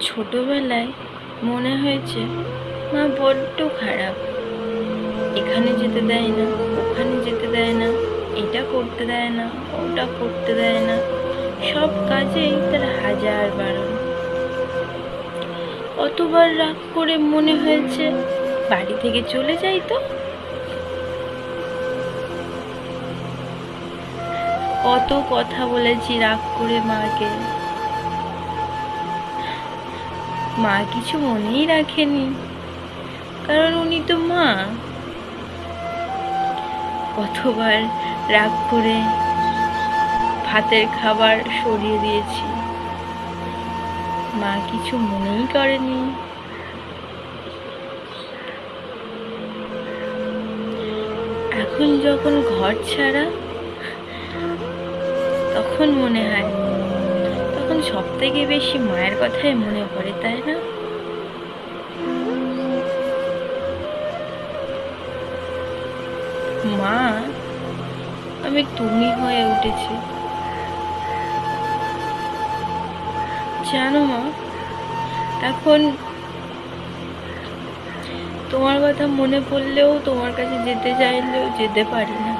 ছোটবেলায় মনে হয়েছে, মা বড্ড খারাপ। এখানে যেতে দেয় না, ওখানে যেতে দেয় না, এটা করতে দেয় না, ওটা করতে দেয় না। সব কাজেই তার হাজার বারণ। কতবার রাগ করে মনে হয়েছে, বাড়ি থেকে চলে যাই তো। কত কথা বলেছি রাগ করে মাকে। মা কিছু মনেই রাখেনি। কারণ উনি তো মা। কতবার রাগ করে ভাতের খাবার সরিয়ে দিয়েছি। মা কিছু মনেই করেনি। এখন যখন ঘর ছাড়া, তখন মনে হয় তখন সব থেকে বেশি মায়ের কথাই মনে পড়ে, তাই না? মা, আমি তুমি হয়ে উঠেছি। জানো মা, এখন তোমার কথা মনে পড়লেও তোমার কাছে যেতে চাইলেও যেতে পারি না।